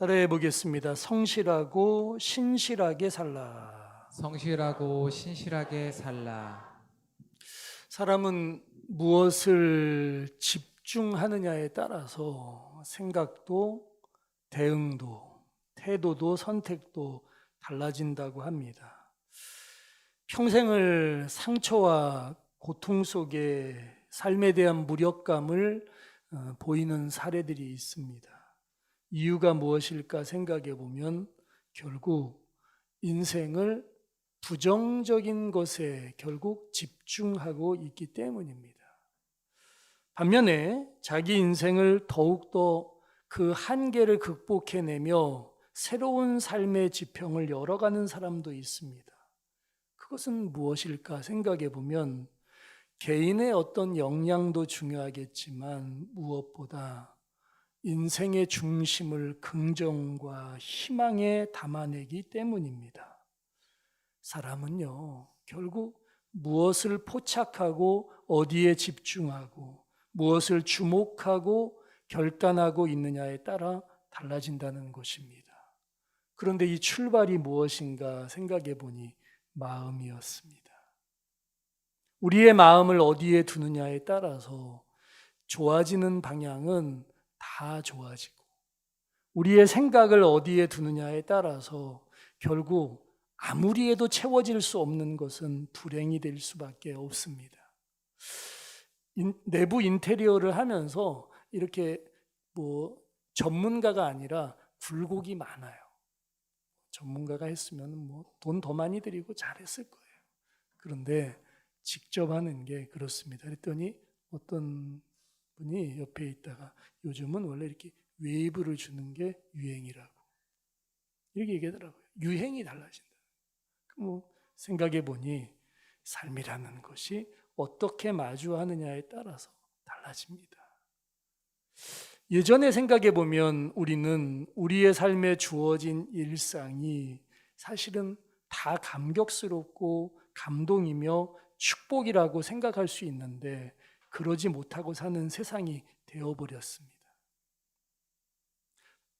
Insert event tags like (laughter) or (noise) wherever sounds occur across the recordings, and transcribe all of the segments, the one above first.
따라해 보겠습니다. 성실하고 신실하게 살라. 성실하고 신실하게 살라. 사람은 무엇을 집중하느냐에 따라서 생각도 대응도 태도도 선택도 달라진다고 합니다. 평생을 상처와 고통 속에 삶에 대한 무력감을 어, 보이는 사례들이 있습니다. 이유가 무엇일까 생각해 보면 결국 인생을 부정적인 것에 결국 집중하고 있기 때문입니다. 반면에 자기 인생을 더욱더 그 한계를 극복해내며 새로운 삶의 지평을 열어가는 사람도 있습니다. 그것은 무엇일까 생각해 보면 개인의 어떤 역량도 중요하겠지만 무엇보다 인생의 중심을 긍정과 희망에 담아내기 때문입니다. 사람은요, 결국 무엇을 포착하고 어디에 집중하고 무엇을 주목하고 결단하고 있느냐에 따라 달라진다는 것입니다. 그런데 이 출발이 무엇인가 생각해 보니 마음이었습니다. 우리의 마음을 어디에 두느냐에 따라서 좋아지는 방향은 다 좋아지고 우리의 생각을 어디에 두느냐에 따라서 결국 아무리 해도 채워질 수 없는 것은 불행이 될 수밖에 없습니다. 인- 내부 인테리어를 하면서 이렇게 뭐 전문가가 아니라 굴곡이 많아요. 전문가가 했으면 뭐 돈 더 많이 들이고 잘했을 거예요. 그런데 직접 하는 게 그렇습니다. 그랬더니 어떤 분이 옆에 있다가 요즘은 원래 이렇게 웨이브를 주는 게 유행이라고 이렇게 얘기하더라고요. 유행이 달라진다. 뭐 생각해 보니 삶이라는 것이 어떻게 마주하느냐에 따라서 달라집니다. 예전에 생각해 보면 우리는 우리의 삶에 주어진 일상이 사실은 다 감격스럽고 감동이며 축복이라고 생각할 수 있는데 그러지 못하고 사는 세상이 되어버렸습니다.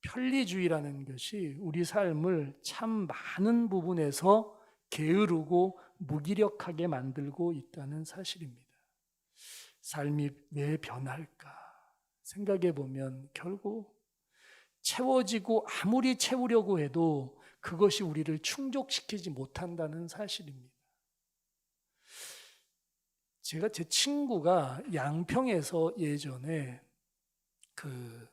편리주의라는 것이 우리 삶을 참 많은 부분에서 게으르고 무기력하게 만들고 있다는 사실입니다. 삶이 왜 변할까 생각해 보면 결국 채워지고 아무리 채우려고 해도 그것이 우리를 충족시키지 못한다는 사실입니다. 제가 제 친구가 양평에서 예전에 그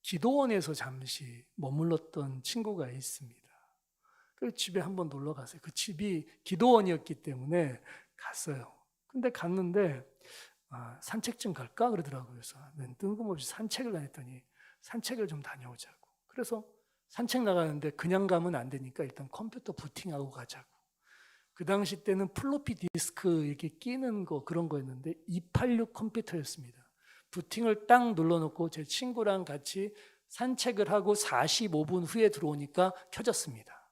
기도원에서 잠시 머물렀던 친구가 있습니다. 그 집에 한번 놀러 갔어요. 그 집이 기도원이었기 때문에 갔어요. 근데 갔는데 아, 산책 좀 갈까 그러더라고요. 그래서 난 뜬금없이 산책을 다녔더니 산책을 좀 다녀오자고. 그래서 산책 나가는데 그냥 가면 안 되니까 일단 컴퓨터 부팅하고 가자고. 그 당시 때는 플로피 디스크 이렇게 끼는 거 그런 거였는데 286 컴퓨터였습니다. 부팅을 딱 눌러놓고 제 친구랑 같이 산책을 하고 45분 후에 들어오니까 켜졌습니다.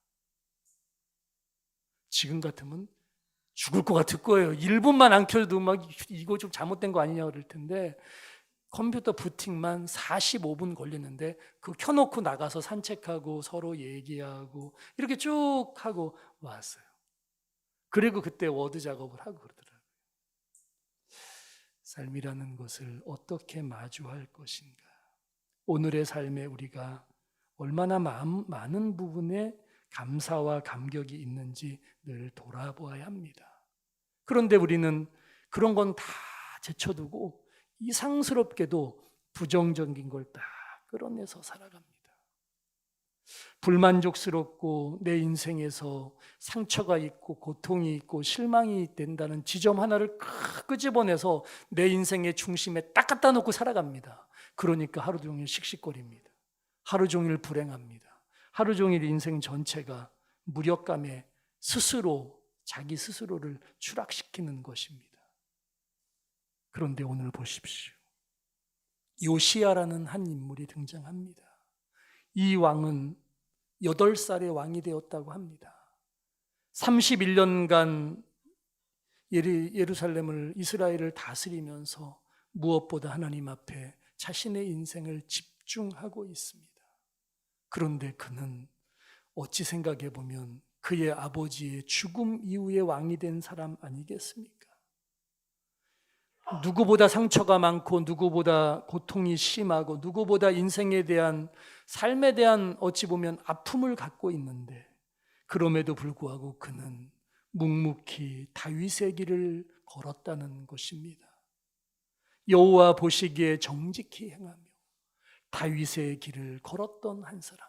지금 같으면 죽을 것 같을 거예요. 1분만 안 켜도 막 이거 좀 잘못된 거 아니냐 그럴 텐데 컴퓨터 부팅만 45분 걸리는데 그 켜놓고 나가서 산책하고 서로 얘기하고 이렇게 쭉 하고 왔어요. 그리고 그때 워드 작업을 하고 그러더라고요. 삶이라는 것을 어떻게 마주할 것인가. 오늘의 삶에 우리가 얼마나 마음, 많은 부분에 감사와 감격이 있는지 늘 돌아보아야 합니다. 그런데 우리는 그런 건 다 제쳐두고 이상스럽게도 부정적인 걸딱 끌어내서 살아갑니다. 불만족스럽고 내 인생에서 상처가 있고 고통이 있고 실망이 된다는 지점 하나를 크- 끄집어내서 내 인생의 중심에 딱 갖다 놓고 살아갑니다. 그러니까 하루 종일 씩씩거립니다. 하루 종일 불행합니다. 하루 종일 인생 전체가 무력감에 스스로 자기 스스로를 추락시키는 것입니다. 그런데 오늘 보십시오. 요시야라는 한 인물이 등장합니다. 이 왕은 8살의 왕이 되었다고 합니다. 31년간 예루살렘을 이스라엘을 다스리면서 무엇보다 하나님 앞에 자신의 인생을 집중하고 있습니다. 그런데 그는 어찌 생각해 보면 그의 아버지의 죽음 이후에 왕이 된 사람 아니겠습니까? 누구보다 상처가 많고 누구보다 고통이 심하고 누구보다 인생에 대한 삶에 대한 어찌 보면 아픔을 갖고 있는데 그럼에도 불구하고 그는 묵묵히 다윗의 길을 걸었다는 것입니다. 여호와 보시기에 정직히 행하며 다윗의 길을 걸었던 한 사람.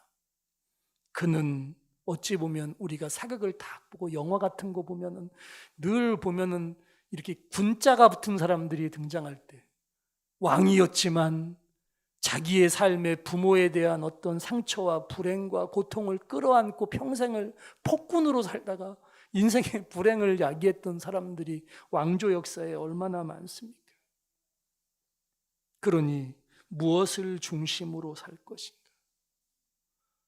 그는 어찌 보면 우리가 사극을 다 보고 영화 같은 거 보면은 늘 보면은 이렇게 군자가 붙은 사람들이 등장할 때 왕이었지만 자기의 삶에 부모에 대한 어떤 상처와 불행과 고통을 끌어안고 평생을 폭군으로 살다가 인생의 (laughs) 불행을 야기했던 사람들이 왕조 역사에 얼마나 많습니까? 그러니 무엇을 중심으로 살 것인가?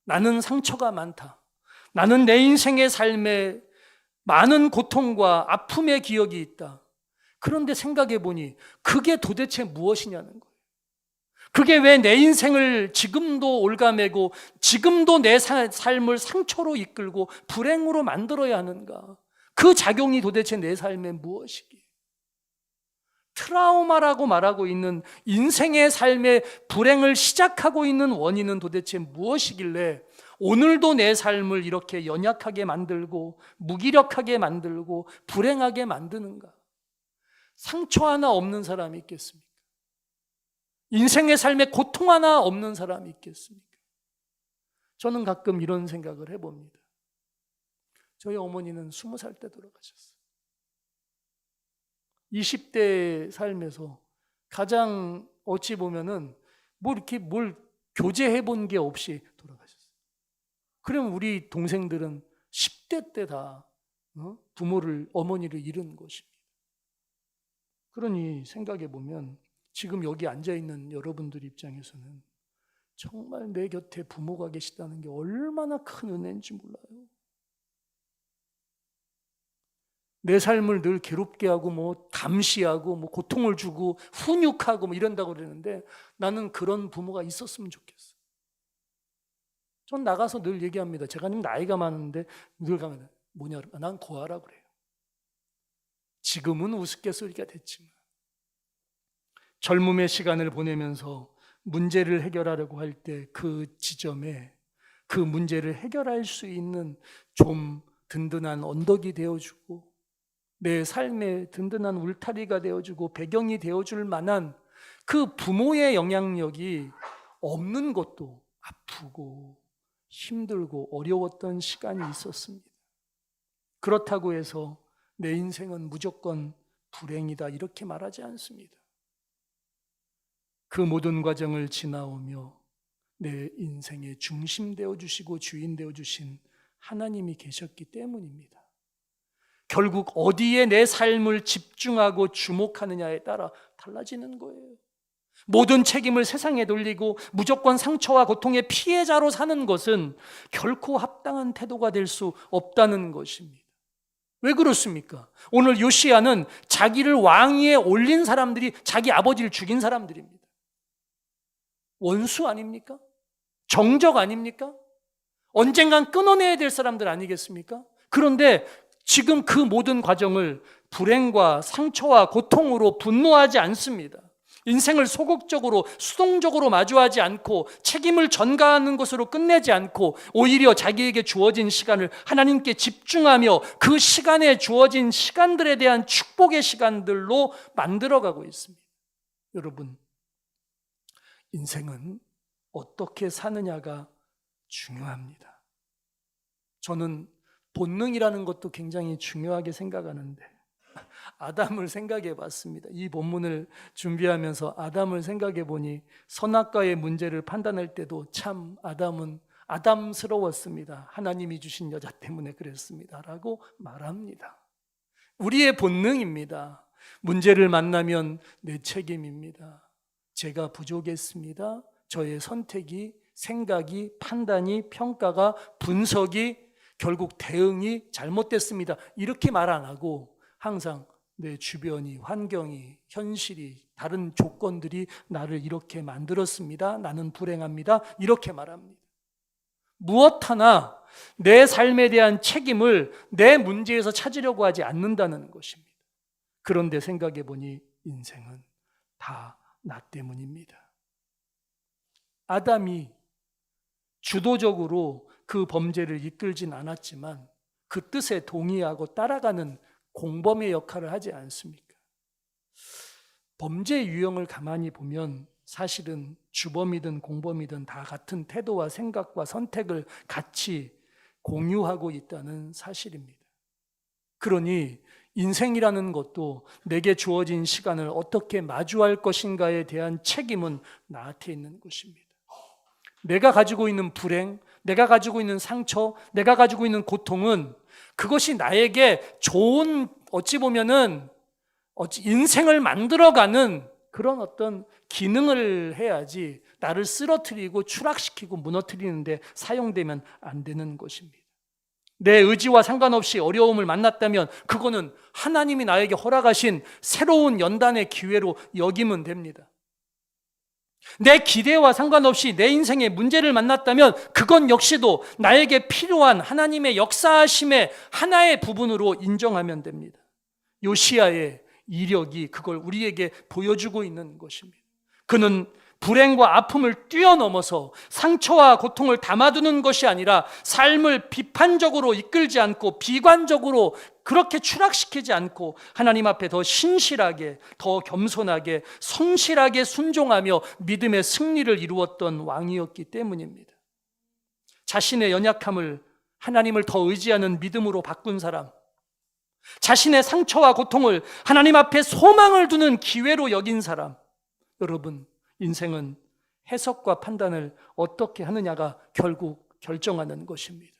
나는 상처가 많다. 나는 내 인생의 삶에 많은 고통과 아픔의 기억이 있다. 그런데 생각해 보니 그게 도대체 무엇이냐는 거예요. 그게 왜 내 인생을 지금도 올가매고 지금도 내 사- 삶을 상처로 이끌고 불행으로 만들어야 하는가? 그 작용이 도대체 내 삶에 무엇이기에? 트라우마라고 말하고 있는 인생의 삶의 불행을 시작하고 있는 원인은 도대체 무엇이길래 오늘도 내 삶을 이렇게 연약하게 만들고 무기력하게 만들고 불행하게 만드는가? 상처 하나 없는 사람이 있겠습니까? 인생의 삶에 고통 하나 없는 사람이 있겠습니까? 저는 가끔 이런 생각을 해봅니다. 저희 어머니는 스무 살 때 돌아가셨어요. 20대 삶에서 가장 어찌 보면은 뭐 이렇게 뭘 교제해 본 게 없이 그럼 우리 동생들은 10대 때다 어? 부모를 어머니를 잃은 것입니다. 그러니 생각해 보면 지금 여기 앉아 있는 여러분들 입장에서는 정말 내 곁에 부모가 계시다는 게 얼마나 큰 은혜인지 몰라요. 내 삶을 늘 괴롭게 하고 뭐 감시하고 뭐 고통을 주고 훈육하고 뭐 이런다고 그러는데 나는 그런 부모가 있었으면 좋겠어. 전 나가서 늘 얘기합니다. 제가 좀 나이가 많은데 늘 가면 뭐냐 난 고아라 그래요. 지금은 우스갯소리가 됐지만 젊음의 시간을 보내면서 문제를 해결하려고 할 때 그 지점에 그 문제를 해결할 수 있는 좀 든든한 언덕이 되어주고 내 삶의 든든한 울타리가 되어주고 배경이 되어줄 만한 그 부모의 영향력이 없는 것도 아프고 힘들고 어려웠던 시간이 있었습니다. 그렇다고 해서 내 인생은 무조건 불행이다 이렇게 말하지 않습니다. 그 모든 과정을 지나오며 내 인생의 중심 되어 주시고 주인 되어 주신 하나님이 계셨기 때문입니다. 결국 어디에 내 삶을 집중하고 주목하느냐에 따라 달라지는 거예요. 모든 책임을 세상에 돌리고 무조건 상처와 고통의 피해자로 사는 것은 결코 합당한 태도가 될 수 없다는 것입니다. 왜 그렇습니까? 오늘 요시아는 자기를 왕위에 올린 사람들이 자기 아버지를 죽인 사람들입니다. 원수 아닙니까? 정적 아닙니까? 언젠간 끊어내야 될 사람들 아니겠습니까? 그런데 지금 그 모든 과정을 불행과 상처와 고통으로 분노하지 않습니다. 인생을 소극적으로 수동적으로 마주하지 않고 책임을 전가하는 것으로 끝내지 않고 오히려 자기에게 주어진 시간을 하나님께 집중하며 그 시간에 주어진 시간들에 대한 축복의 시간들로 만들어가고 있습니다. 여러분, 인생은 어떻게 사느냐가 중요합니다. 저는 본능이라는 것도 굉장히 중요하게 생각하는데 (laughs) 아담을 생각해 봤습니다. 이 본문을 준비하면서 아담을 생각해 보니 선악과의 문제를 판단할 때도 참 아담은 아담스러웠습니다. 하나님이 주신 여자 때문에 그랬습니다. 라고 말합니다. 우리의 본능입니다. 문제를 만나면 내 책임입니다. 제가 부족했습니다. 저의 선택이, 생각이, 판단이, 평가가, 분석이 결국 대응이 잘못됐습니다. 이렇게 말 안 하고 항상 내 주변이, 환경이, 현실이, 다른 조건들이 나를 이렇게 만들었습니다. 나는 불행합니다. 이렇게 말합니다. 무엇 하나 내 삶에 대한 책임을 내 문제에서 찾으려고 하지 않는다는 것입니다. 그런데 생각해 보니 인생은 다 나 때문입니다. 아담이 주도적으로 그 범죄를 이끌진 않았지만 그 뜻에 동의하고 따라가는 공범의 역할을 하지 않습니까? 범죄 유형을 가만히 보면 사실은 주범이든 공범이든 다 같은 태도와 생각과 선택을 같이 공유하고 있다는 사실입니다. 그러니 인생이라는 것도 내게 주어진 시간을 어떻게 마주할 것인가에 대한 책임은 나한테 있는 것입니다. 내가 가지고 있는 불행, 내가 가지고 있는 상처, 내가 가지고 있는 고통은 그것이 나에게 좋은 어찌 보면은 어찌 인생을 만들어가는 그런 어떤 기능을 해야지 나를 쓰러뜨리고 추락시키고 무너뜨리는데 사용되면 안 되는 것입니다. 내 의지와 상관없이 어려움을 만났다면 그거는 하나님이 나에게 허락하신 새로운 연단의 기회로 여기면 됩니다. 내 기대와 상관없이 내 인생의 문제를 만났다면 그건 역시도 나에게 필요한 하나님의 역사하심의 하나의 부분으로 인정하면 됩니다. 요시아의 이력이 그걸 우리에게 보여주고 있는 것입니다. 그는 불행과 아픔을 뛰어넘어서 상처와 고통을 담아두는 것이 아니라 삶을 비판적으로 이끌지 않고 비관적으로 그렇게 추락시키지 않고 하나님 앞에 더 신실하게, 더 겸손하게, 성실하게 순종하며 믿음의 승리를 이루었던 왕이었기 때문입니다. 자신의 연약함을 하나님을 더 의지하는 믿음으로 바꾼 사람, 자신의 상처와 고통을 하나님 앞에 소망을 두는 기회로 여긴 사람, 여러분, 인생은 해석과 판단을 어떻게 하느냐가 결국 결정하는 것입니다.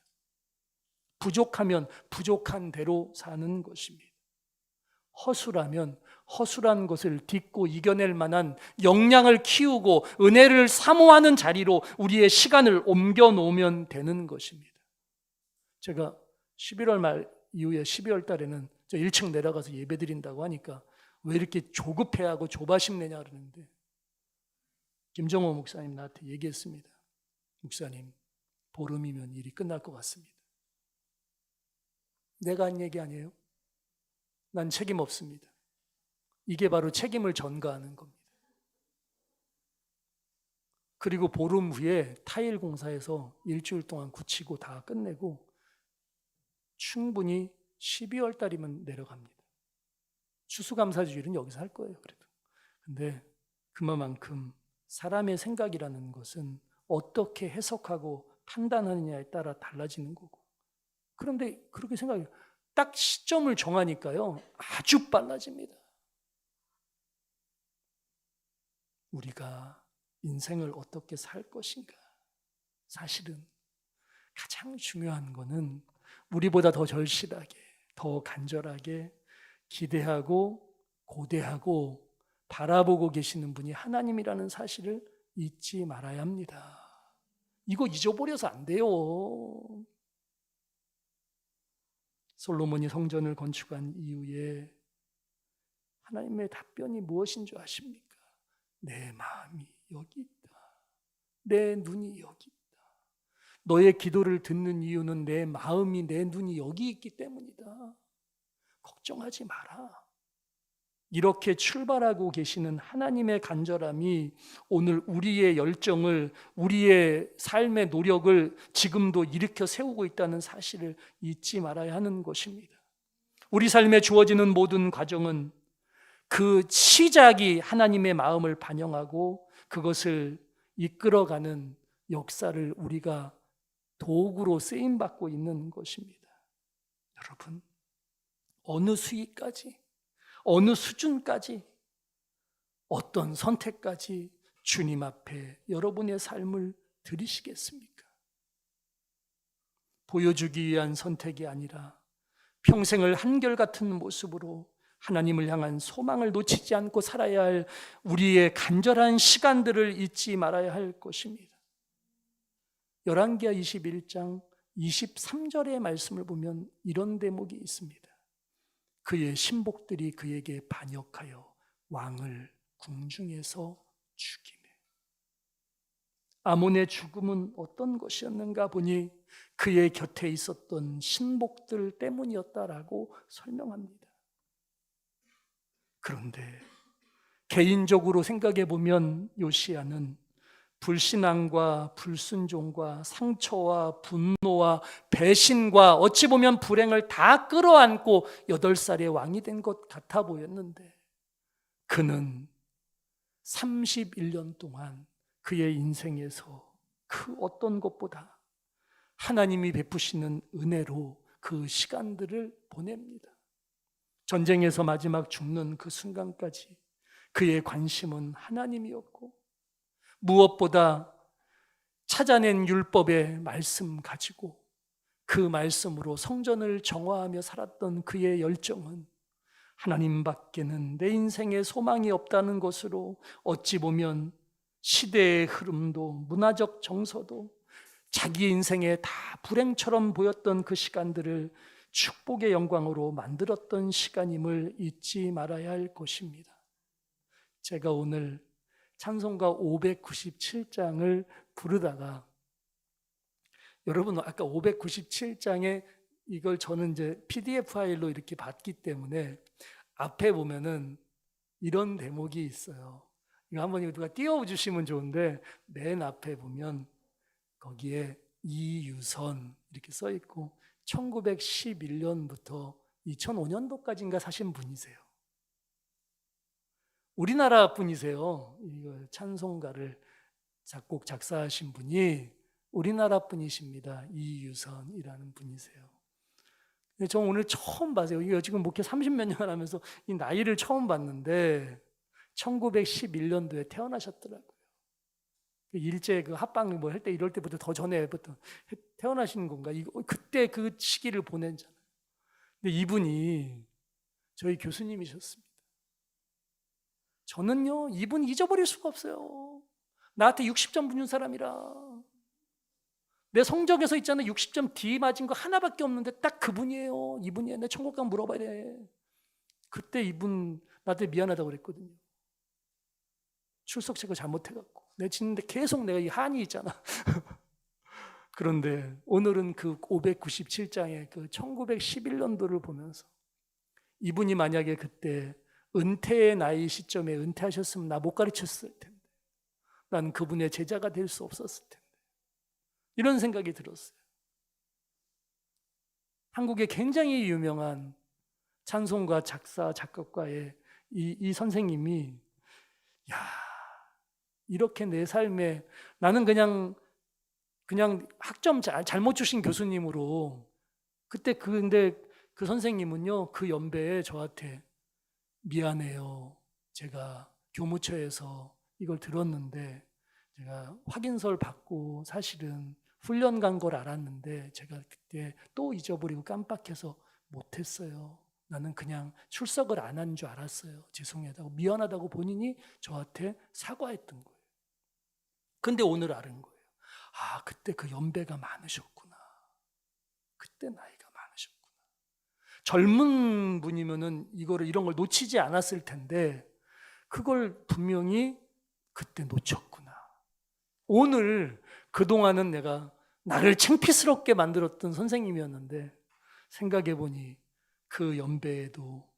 부족하면 부족한 대로 사는 것입니다. 허술하면 허술한 것을 딛고 이겨낼 만한 역량을 키우고 은혜를 사모하는 자리로 우리의 시간을 옮겨 놓으면 되는 것입니다. 제가 11월 말 이후에 12월 달에는 저 1층 내려가서 예배 드린다고 하니까 왜 이렇게 조급해하고 조바심 내냐 그러는데 김정호 목사님 나한테 얘기했습니다. 목사님, 보름이면 일이 끝날 것 같습니다. 내가 한 얘기 아니에요? 난 책임 없습니다. 이게 바로 책임을 전가하는 겁니다. 그리고 보름 후에 타일 공사에서 일주일 동안 굳히고 다 끝내고 충분히 12월 달이면 내려갑니다. 추수감사주일은 여기서 할 거예요, 그래도. 근데 그만큼 사람의 생각이라는 것은 어떻게 해석하고 판단하느냐에 따라 달라지는 거고. 그런데 그렇게 생각해요. 딱 시점을 정하니까요. 아주 빨라집니다. 우리가 인생을 어떻게 살 것인가. 사실은 가장 중요한 거는 우리보다 더 절실하게, 더 간절하게 기대하고 고대하고 바라보고 계시는 분이 하나님이라는 사실을 잊지 말아야 합니다. 이거 잊어버려서 안 돼요. 솔로몬이 성전을 건축한 이후에 하나님의 답변이 무엇인 줄 아십니까? 내 마음이 여기 있다. 내 눈이 여기 있다. 너의 기도를 듣는 이유는 내 마음이 내 눈이 여기 있기 때문이다. 걱정하지 마라. 이렇게 출발하고 계시는 하나님의 간절함이 오늘 우리의 열정을, 우리의 삶의 노력을 지금도 일으켜 세우고 있다는 사실을 잊지 말아야 하는 것입니다. 우리 삶에 주어지는 모든 과정은 그 시작이 하나님의 마음을 반영하고 그것을 이끌어가는 역사를 우리가 도구로 쓰임받고 있는 것입니다. 여러분, 어느 수위까지 어느 수준까지 어떤 선택까지 주님 앞에 여러분의 삶을 드리시겠습니까? 보여주기 위한 선택이 아니라 평생을 한결같은 모습으로 하나님을 향한 소망을 놓치지 않고 살아야 할 우리의 간절한 시간들을 잊지 말아야 할 것입니다. 열왕기하 21장 23절의 말씀을 보면 이런 대목이 있습니다. 그의 신복들이 그에게 반역하여 왕을 궁중에서 죽이매. 아몬의 죽음은 어떤 것이었는가 보니 그의 곁에 있었던 신복들 때문이었다라고 설명합니다. 그런데 개인적으로 생각해 보면 요시아는 불신앙과 불순종과 상처와 분노와 배신과 어찌 보면 불행을 다 끌어안고 여덟 살의 왕이 된 것 같아 보였는데 그는 31년 동안 그의 인생에서 그 어떤 것보다 하나님이 베푸시는 은혜로 그 시간들을 보냅니다. 전쟁에서 마지막 죽는 그 순간까지 그의 관심은 하나님이었고 무엇보다 찾아낸 율법의 말씀 가지고 그 말씀으로 성전을 정화하며 살았던 그의 열정은 하나님밖에는 내 인생에 소망이 없다는 것으로 어찌 보면 시대의 흐름도 문화적 정서도 자기 인생에 다 불행처럼 보였던 그 시간들을 축복의 영광으로 만들었던 시간임을 잊지 말아야 할 것입니다. 제가 오늘 찬송가 597장을 부르다가 여러분 아까 597장에 이걸 저는 이제 PDF 파일로 이렇게 봤기 때문에 앞에 보면은 이런 대목이 있어요. 이거 한번 누가 띄워 주시면 좋은데 맨 앞에 보면 거기에 이유선 이렇게 써 있고 1911년부터 2005년도까지인가 사신 분이세요. 우리나라 분이세요. 찬송가를 작곡 작사하신 분이 우리나라 분이십니다. 이유선이라는 분이세요. 저 오늘 처음 봤어요. 이거 지금 목회 30몇 년 하면서 이 나이를 처음 봤는데 1911년도에 태어나셨더라고요. 그 일제 그 합방 뭐 할 때 이럴 때부터 더 전에부터 태어나신 건가? 이거 그때 그 시기를 보낸잖아요. 근데 이분이 저희 교수님이셨습니다. 저는요, 이분 잊어버릴 수가 없어요. 나한테 60점 붙는 사람이라. 내 성적에서 있잖아요. 60점 D 맞은 거 하나밖에 없는데 딱 그분이에요. 이분이에요. 내 천국 가면 물어봐야 돼. 그때 이분 나한테 미안하다고 그랬거든요. 출석 체크 잘못해갖고. 내 짓는데 계속 내가 이 한이 있잖아. (laughs) 그런데 오늘은 그 597장의 그 1911년도를 보면서 이분이 만약에 그때 은퇴의 나이 시점에 은퇴하셨으면 나 못 가르쳤을 텐데. 난 그분의 제자가 될 수 없었을 텐데. 이런 생각이 들었어요. 한국에 굉장히 유명한 찬송가 작사 작곡가의 이, 이 선생님이 야 이렇게 내 삶에 나는 그냥 그냥 학점 잘, 잘못 주신 교수님으로 그때 그 근데 그 선생님은요 그 연배에 저한테 미안해요 제가 교무처에서 이걸 들었는데 제가 확인서를 받고 사실은 훈련 간 걸 알았는데 제가 그때 또 잊어버리고 깜빡해서 못했어요. 나는 그냥 출석을 안 한 줄 알았어요. 죄송하다고 미안하다고 본인이 저한테 사과했던 거예요. 근데 오늘 알은 거예요. 아 그때 그 연배가 많으셨구나. 그때 많으셨구나. 젊은 분이면은 이거를 이런 걸 놓치지 않았을 텐데 그걸 분명히 그때 놓쳤구나. 오늘 그동안은 내가 나를 창피스럽게 만들었던 선생님이었는데 생각해 보니 그 연배에도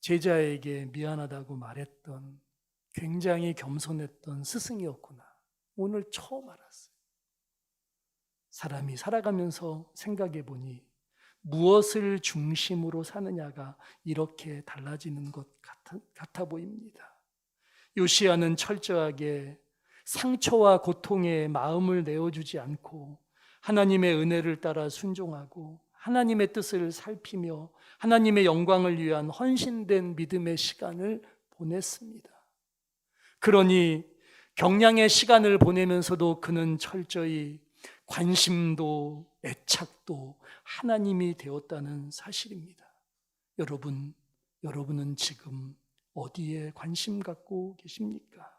제자에게 미안하다고 말했던 굉장히 겸손했던 스승이었구나. 오늘 처음 알았어요. 사람이 살아가면서 생각해 보니 무엇을 중심으로 사느냐가 이렇게 달라지는 것 같아, 같아 보입니다. 요시아는 철저하게 상처와 고통에 마음을 내어주지 않고 하나님의 은혜를 따라 순종하고 하나님의 뜻을 살피며 하나님의 영광을 위한 헌신된 믿음의 시간을 보냈습니다. 그러니 경량의 시간을 보내면서도 그는 철저히 관심도 애착도 하나님이 되었다는 사실입니다. 여러분, 여러분은 지금 어디에 관심 갖고 계십니까?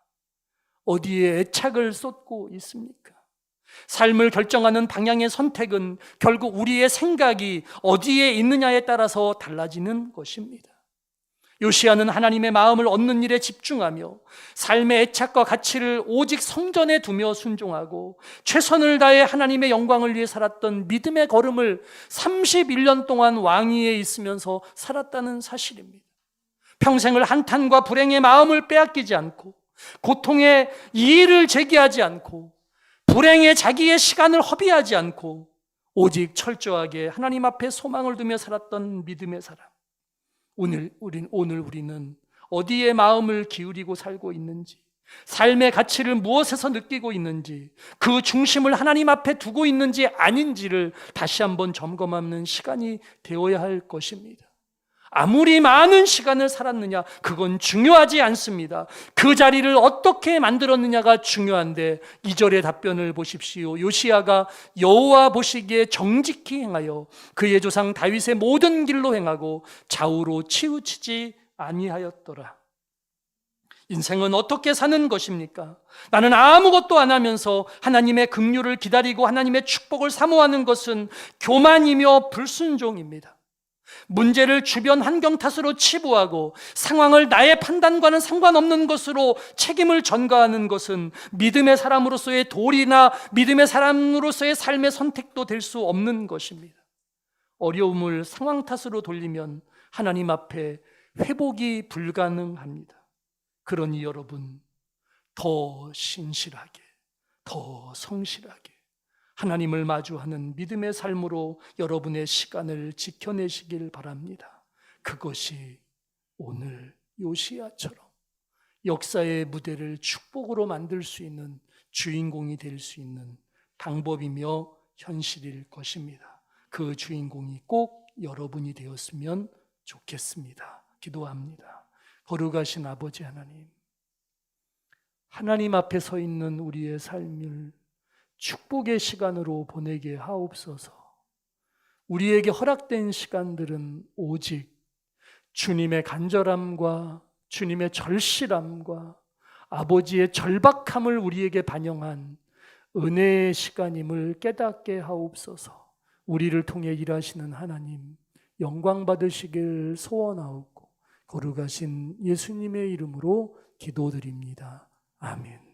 어디에 애착을 쏟고 있습니까? 삶을 결정하는 방향의 선택은 결국 우리의 생각이 어디에 있느냐에 따라서 달라지는 것입니다. 요시아는 하나님의 마음을 얻는 일에 집중하며 삶의 애착과 가치를 오직 성전에 두며 순종하고 최선을 다해 하나님의 영광을 위해 살았던 믿음의 걸음을 31년 동안 왕위에 있으면서 살았다는 사실입니다. 평생을 한탄과 불행의 마음을 빼앗기지 않고 고통의 이의를 제기하지 않고 불행에 자기의 시간을 허비하지 않고 오직 철저하게 하나님 앞에 소망을 두며 살았던 믿음의 사람. 오늘 우린 오늘 우리는 어디에 마음을 기울이고 살고 있는지 삶의 가치를 무엇에서 느끼고 있는지 그 중심을 하나님 앞에 두고 있는지 아닌지를 다시 한번 점검하는 시간이 되어야 할 것입니다. 아무리 많은 시간을 살았느냐, 그건 중요하지 않습니다. 그 자리를 어떻게 만들었느냐가 중요한데, 이절의 답변을 보십시오. 요시아가 여호와 보시기에 정직히 행하여 그의 조상 다윗의 모든 길로 행하고 좌우로 치우치지 아니하였더라. 인생은 어떻게 사는 것입니까? 나는 아무것도 안 하면서 하나님의 긍휼을 기다리고 하나님의 축복을 사모하는 것은 교만이며 불순종입니다. 문제를 주변 환경 탓으로 치부하고 상황을 나의 판단과는 상관없는 것으로 책임을 전가하는 것은 믿음의 사람으로서의 도리나 믿음의 사람으로서의 삶의 선택도 될 수 없는 것입니다. 어려움을 상황 탓으로 돌리면 하나님 앞에 회복이 불가능합니다. 그러니 여러분, 더 신실하게, 더 성실하게, 하나님을 마주하는 믿음의 삶으로 여러분의 시간을 지켜내시길 바랍니다. 그것이 오늘 요시아처럼 역사의 무대를 축복으로 만들 수 있는 주인공이 될 수 있는 방법이며 현실일 것입니다. 그 주인공이 꼭 여러분이 되었으면 좋겠습니다. 기도합니다. 거룩하신 아버지 하나님, 하나님 앞에 서 있는 우리의 삶을 축복의 시간으로 보내게 하옵소서. 우리에게 허락된 시간들은 오직 주님의 간절함과 주님의 절실함과 아버지의 절박함을 우리에게 반영한 은혜의 시간임을 깨닫게 하옵소서. 우리를 통해 일하시는 하나님 영광 받으시길 소원하옵고 거룩하신 예수님의 이름으로 기도드립니다. 아멘.